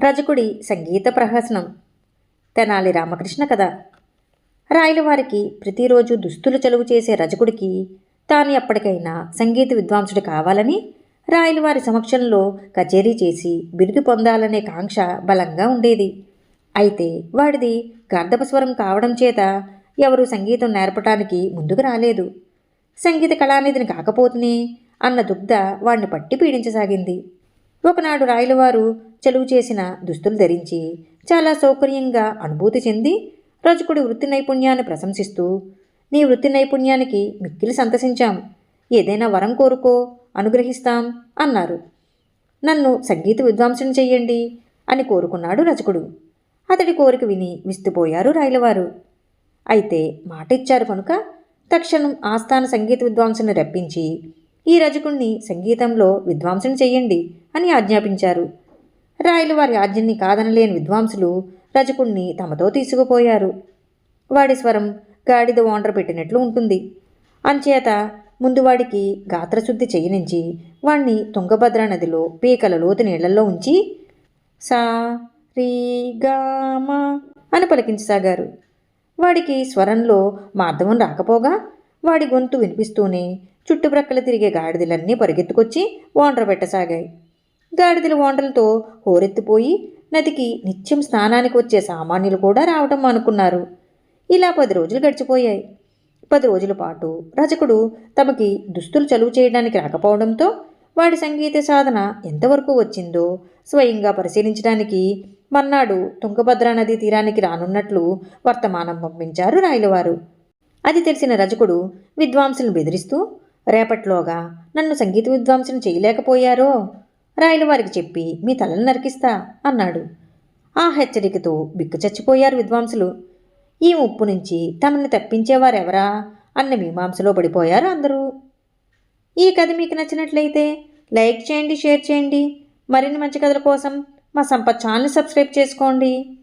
రజకుడి సంగీత ప్రహసనం. తెనాలి రామకృష్ణ కథ. రాయలవారికి ప్రతిరోజు దుస్తులు చలువు చేసే రజకుడికి తాను ఎప్పటికైనా సంగీత విద్వాంసుడు కావాలని రాయలవారి సమక్షంలో కచేరీ చేసి బిరుదు పొందాలనే కాంక్ష బలంగా ఉండేది. అయితే వాడిది గార్ధపస్వరం కావడం చేత ఎవరు సంగీతం నేర్పటానికి ముందుకు రాలేదు. సంగీత కళానిధిని కాకపోతేనే అన్న దుగ్ధ వాణ్ణి పట్టి పీడించసాగింది. ఒకనాడు రాయలవారు చెలువు చేసిన దుస్తులు ధరించి చాలా సౌకర్యంగా అనుభూతి చెంది రజకుడి వృత్తి నైపుణ్యాన్ని ప్రశంసిస్తూ నీ వృత్తి నైపుణ్యానికి మిక్కిలి సంతసించాం. ఏదైనా వరం కోరుకో అనుగ్రహిస్తాం అన్నారు. నన్ను సంగీత విద్వాంసం చెయ్యండి అని కోరుకున్నాడు రజకుడు. అతడి కోరిక విని విస్తుపోయారు రాయలవారు. అయితే మాట ఇచ్చారు కనుక తక్షణం ఆస్థాన సంగీత విద్వాంసుని రప్పించి ఈ రజకుణ్ణి సంగీతంలో విద్వాంసుని చెయ్యండి అని ఆజ్ఞాపించారు. రాయలు వారి ఆజ్ఞని కాదనలేని విద్వాంసులు రజకుణ్ణి తమతో తీసుకుపోయారు. వాడి స్వరం గాడిద ఓండ్ర పెట్టినట్లు ఉంటుంది. అంచేత ముందు వాడికి గాత్రశుద్ధి చేయనించి వాణ్ణి తుంగభద్ర నదిలో పీకల లోతు నీళ్ళలో ఉంచి సా రీ మా అని పలికించసాగారు. వాడికి స్వరంలో మార్ధవం రాకపోగా వాడి గొంతు వినిపిస్తూనే చుట్టుప్రక్కల తిరిగే గాడిదలన్నీ పరిగెత్తుకొచ్చి ఓండ్ర పెట్టసాగాయి గాడిదల ఓండ్రలతో హోరెత్తిపోయి నదికి నిత్యం స్నానానికి వచ్చే సామాన్యులు కూడా రావటం అనుకున్నారు. ఇలా పది రోజులు గడిచిపోయాయి. పది రోజుల పాటు రజకుడు తమకి దుస్తులు చలువు చేయడానికి రాకపోవడంతో వాడి సంగీత సాధన ఎంతవరకు వచ్చిందో స్వయంగా పరిశీలించడానికి మర్నాడు తుంగభద్రా నదీ తీరానికి రానున్నట్లు వర్తమానం పంపించారు రాయలవారు. అది తెలిసిన రజకుడు విద్వాంసులను బెదిరిస్తూ రేపట్లోగా నన్ను సంగీత విద్వాంసం చేయలేకపోయారో రాయలవారికి చెప్పి మీ తలను నరికిస్తా అన్నాడు. ఆ హెచ్చరికతో బిక్కు చచ్చిపోయారు విద్వాంసులు. ఈ ముప్పు నుంచి తమని తప్పించేవారెవరా అన్న మీమాంసలో పడిపోయారు అందరూ. ఈ కథ మీకు నచ్చినట్లయితే లైక్ చేయండి షేర్ చేయండి. మరిన్ని మంచి కథల కోసం మా సంపత్ ఛానల్ సబ్స్క్రైబ్ చేసుకోండి.